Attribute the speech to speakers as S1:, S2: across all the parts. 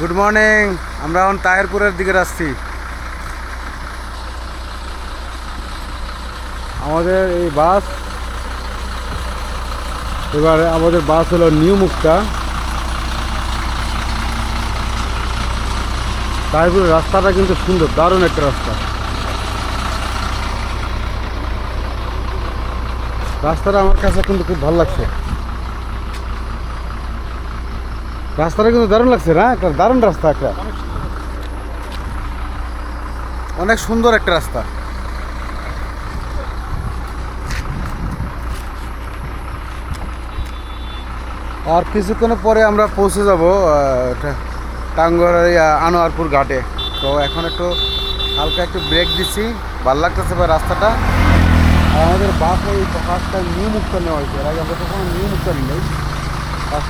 S1: Good morning আমরা এখন তাহেরপুরের দিকে আসছি আমাদের এই বাস, এবার আমাদের বাস হলো নিউ মুক্তা। তাহেরপুরের রাস্তাটা কিন্তু সুন্দর, দারুণ একটা রাস্তা। রাস্তাটা আমার কাছে কিন্তু খুব ভালো লাগছে। রাস্তাটা কিন্তু দারুণ লাগছে না? একটা দারুণ রাস্তা, একটা। অনেক সুন্দর একটা রাস্তা। আর কিছুক্ষণ পরে আমরা পৌঁছে যাব টাঙ্গর আনোয়ারপুর ঘাটে। তো এখন একটু হালকা একটু ব্রেক দিচ্ছি, ভালো লাগতেছে বা রাস্তাটা? আমাদের বাস এই টাইম নিউ মুক্তা নেওয়া হয়েছে। এর আগে আমরা কখনো নিউ মুক্তা নিই।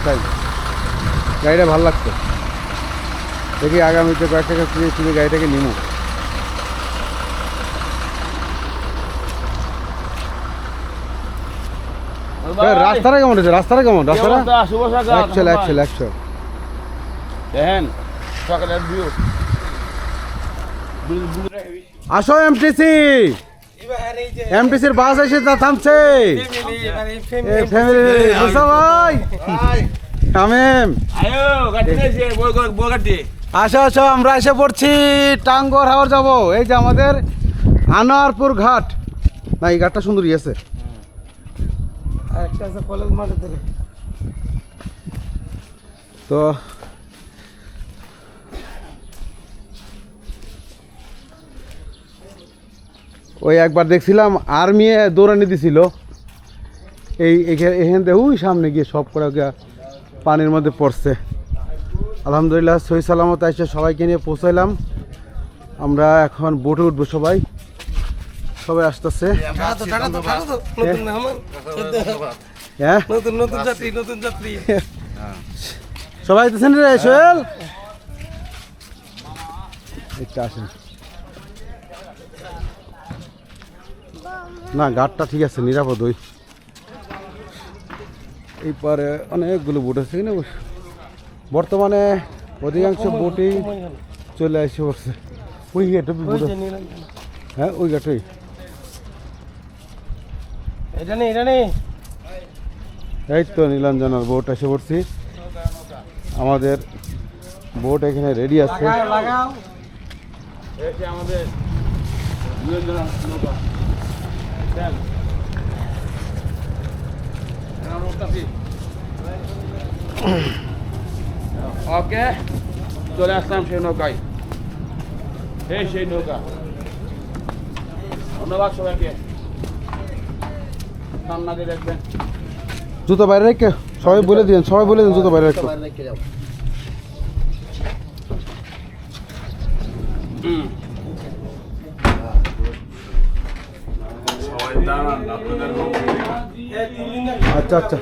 S1: টাইম গাড়িটা ভালো লাগতো দেখি আগামীতে কয়েকটাকে ফিরে ফিরে গাড়িটাকে নিমু। রাস্তাটা কেমন হয়েছে? রাস্তাটা কেমন? রাস্তাটা? একশো একশো একশো।
S2: দেখেন সকালের ভিউ
S1: আসো এমটিসি এমটিসির বাস এসে থামছে। ফ্যামিলি বুঝছ ভাই। আসো আসো আমরা এসে পড়ছি টাঙ্গর হাওয়ার যাব। এই যে আমাদের আনোয়ারপুর ঘাট। না এই ঘাটটা সুন্দরই আছে। তো ওই একবার দেখছিলাম আর্মি দৌড়ানি দিছিল। এই এখানে এখান থেকে ওই সামনে গিয়ে সব করে পানির মধ্যে পড়ছে। আলহামদুলিল্লাহ সহি সালামত এসে সবাইকে নিয়ে পৌঁছাইলাম। আমরা এখন বোটে উঠবো সবাই। সবাই আসতেছে। হ্যাঁ?
S3: নতুন নতুন যাত্রী নতুন
S1: সবাই আইতেছেন রে সোহেল? আসেন। না ঘাটটা ঠিক আছে নিরাপদ ওই। এই পারে অনেকগুলো বোট আছে কিনা বর্তমানে অধিকাংশ বোটই চলে আসে পড়ছে ওই ঘাটে বোট হ্যাঁ ওই ঘাটেই।
S3: এটা নেই এটা নেই
S1: এই তো নীলাঞ্জনার বোট এসে পড়ছি। আমাদের বোট এখানে রেডি আছে।
S2: আমাদের নিরঞ্জন নৌকা চল ওকে চলে আসলাম সেই নৌকায়। এই সেই নৌকা। ধন্যবাদ সবাইকে। সামনা দিয়ে দেখবেন।
S1: জুতো বাইরে রেখে সবাই বলে দিন সবাই বলে দিন জুতো বাইরে রেখে। আচ্ছা আচ্ছা।